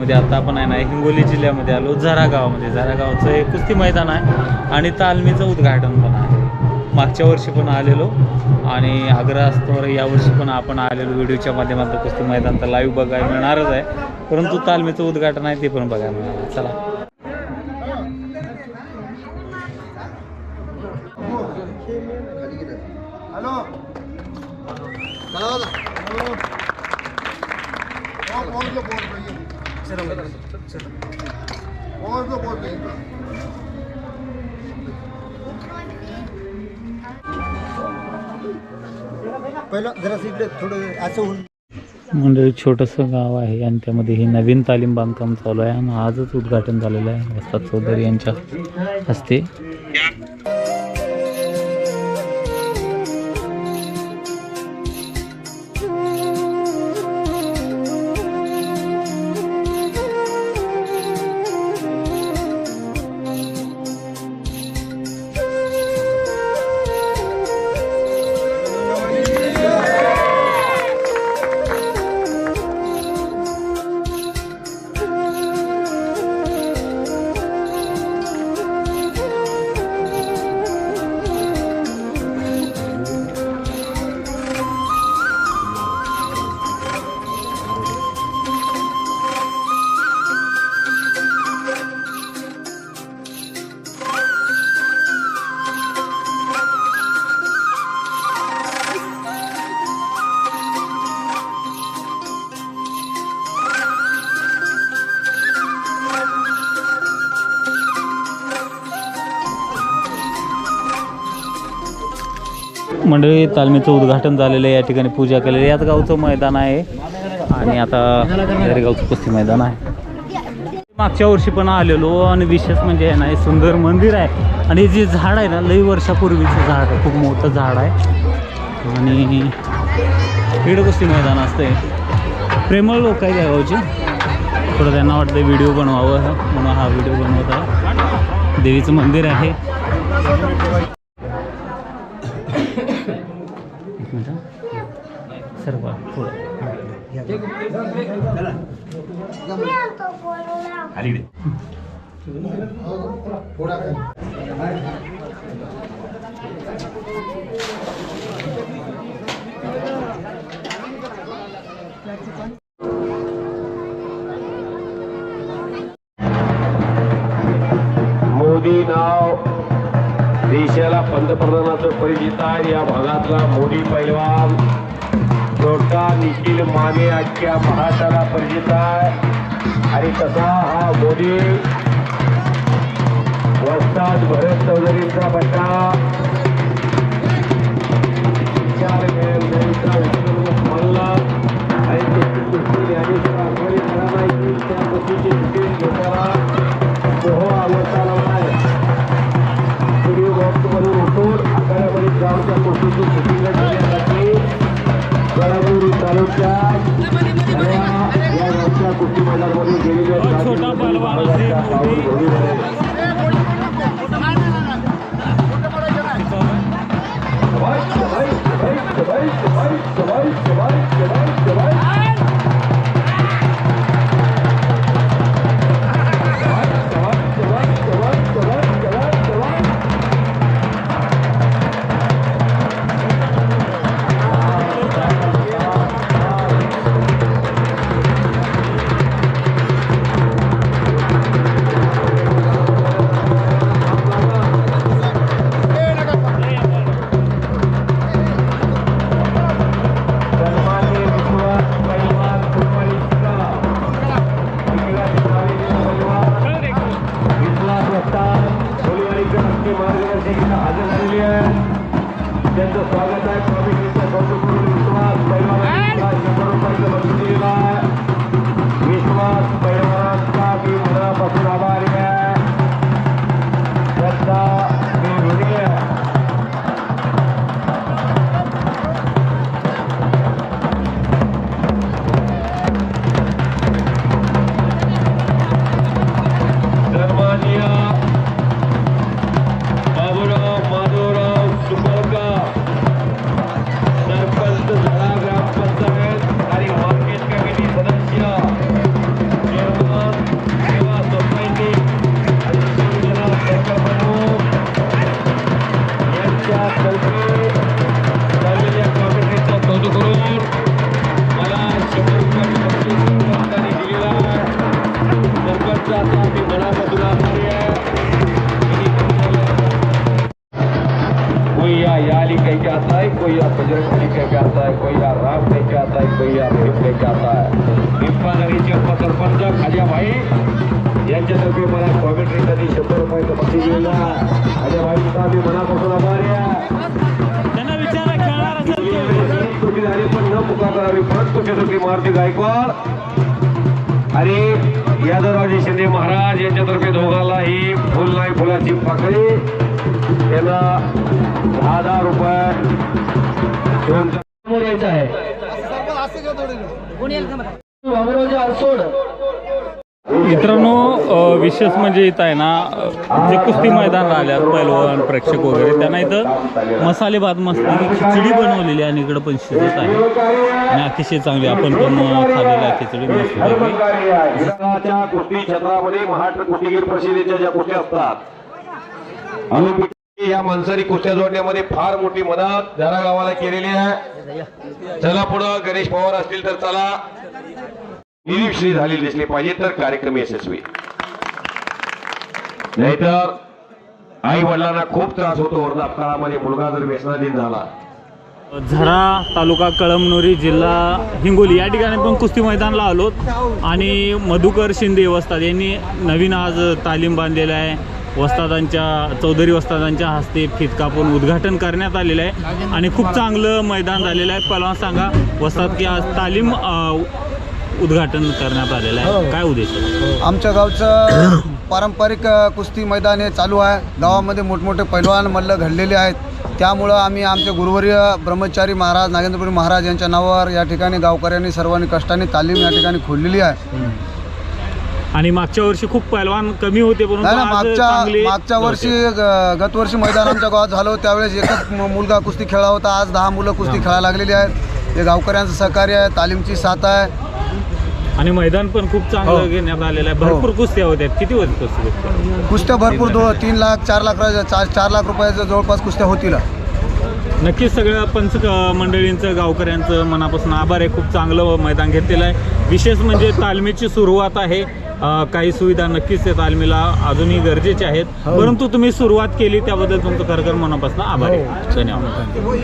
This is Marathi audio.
मध्ये आता आपण आहे ना हिंगोली जिल्ह्यामध्ये आलो झरा गावामध्ये. झरा एक कुस्ती मैदान आहे आणि तालमीचं उद्घाटन पण आहे. मागच्या वर्षी पण आलेलो आणि आग्रह असतो यावर्षी पण आपण आलेलो. व्हिडिओच्या माध्यमातून कुस्ती मैदान तर लाईव्ह बघायला मिळणारच आहे. परंतु तालमीचं उद्घाटन आहे ते पण बघायला मिळणार चला हॅलो पोहोचलो पोहोचलो पोहोचलो पहिलं जरा इकडे थोडं असं होऊन मंडळी छोटंसं गाव आहे आणि त्यामध्ये हे नवीन तालीम बांधकाम चालू आहे आणि आजच उद्घाटन झालेलं आहे. वस्ताद चौधरी यांच्या हस्ते. मंडळी तालमीचं उद्घाटन झालेलं आहे या ठिकाणी पूजा केलेली आहे. याच गावचं मैदान आहे. आणि आता गावचं कुस्ती मैदान आहे. मागच्या वर्षी पण आलेलो आणि विशेष म्हणजे आहे ना हे सुंदर मंदिर आहे. आणि जे झाड आहे ना लई वर्षापूर्वीचं झाड आहे. खूप मोठं झाड आहे. आणि खेळ कुस्ती मैदान असतंय. प्रेमळ लोक आहे या गावचे. थोडं त्यांना वाटतं व्हिडिओ बनवावं म्हणून हा व्हिडिओ बनवत आहे. देवीचं मंदिर आहे. मिनिट सर्व थोडं थोडा पंतप्रधानाचं परिचित या भागातला मोदी पैलवान. छोटा निखिल माने आजच्या महाराष्ट्राला परिचित आहे आणि तसा हा मोदी. वस्ताद भरत चौधरींचा बट्टा. चार मेळघाटचा या कुस्ती मैदानामध्ये गेलेले मला शंभर कोई या याली कह के आता कोई या बजरंग बली आता है कोई या राम कह के कोई या भीम कह के आता है। हिंपानगरीचे भाई। यांच्यातर्फे मला कॉमेंट्रीसाठी शंभर रुपयाचं बक्षीस दिलेलं आहे खाजा भाईचा मी मनापासून आभारी चुकी झाली पण न पुकार करावी परत कुठे मारुती गायकवाड. आणि यादवरावजी शिंदे महाराज यांच्यातर्फे दोघांनाही फुल नाही फुलाची पाकळी. त्यांना दहा हजार रुपये दोन समोर यायचं आहे. बाबुरावजी आरसोड. मित्रांनो विशेष म्हणजे इथं आहे ना जे कुस्ती मैदान राहिल्यात पैलवान प्रेक्षक वगैरे त्यांना इथं मसाले भात मस्त खिचडी बनवलेली आहे आणि इकडं पण शिजत आहे. आणि अतिशय चांगली आपण पण अ, खाल्लेली आहे खिचडी मस्त कुस्ती क्षेत्रामध्ये महाराष्ट्र कुस्तीगीर परिषदेच्या ज्या कुस्त्या असतात या माणसानी कुस्त्या जोडण्यामध्ये फार मोठी मदत जरा गावाला केलेली आहे. चला पुढं गणेश पवार असतील तर चला. निरीक्षणी झालेली दिसली पाहिजे तर कार्यक्रम यशस्वी. नाहीतर आई वडिलांना खूप त्रास होतो वृद्धाप काळामध्ये मुलगा जर व्यसनाधीन झाला. झरा तालुका कळमनुरी जिल्हा हिंगोली या ठिकाणी पण कुस्ती मैदानला आलो. आणि मधुकर शिंदे वस्ताद यांनी नवीन आज तालीम बांधलेला आहे. वस्तादांच्या चौधरी वस्तादांच्या हस्ते फित कापून उद्घाटन करण्यात आलेलं आहे. आणि खूप चांगलं मैदान झालेलं आहे. पहिला सांगा वस्ताद की आज तालीम उद्घाटन करण्यात आलेलं आहे. काय उद्देश आहे? आमच्या गावचं पारंपरिक कुस्ती मैदान हे चालू आहे. गावामध्ये मोठमोठे पैलवान मल्ल घडलेले आहेत. त्यामुळं आम्ही आमचे गुरुवर्य ब्रह्मचारी महाराज नागेंद्रपुरी महाराज यांच्या नावावर या ठिकाणी गावकऱ्यांनी सर्वांनी कष्टाने तालीम या ठिकाणी खोललेली आहे. आणि मागच्या वर्षी खूप पैलवान कमी होते परंतु नाही ना आज मागच्या चांगले मागच्या वर्षी ग- गत वर्षी मैदान आमच्या गावात झालं होतं, त्यावेळेस एकच मु- मुलगा कुस्ती खेळला होता. आज दहा मुलं कुस्ती खेळायला लागलेली आहेत. हे गावकऱ्यांचं सहकार्य आहे. तालीमची साथ आहे. आणि मैदान पण खूप हो. चांगलं घेण्यात आलेलं आहे. भरपूर कुस्त्या होत्या. किती होत्या कुस्ती कुस्त्या? भरपूर दो तीन लाख चार लाख रा- चार चार लाख रुपयाच्या जवळपास कुस्त्या होतील. नक्कीच सगळ्या पंच मंडळींचं गावकऱ्यांचं मनापासून आभार आहे. खूप चांगलं मैदान घेतलेलं आहे. विशेष म्हणजे तालमीची सुरुवात आहे. अं, काही सुविधा नक्कीच त्या तालमीला. अजूनही गरजेच्या आहेत. परंतु तुम्ही सुरुवात केली त्याबद्दल तुमचं खरखर मनापासून आभार आहे. धन्यवाद.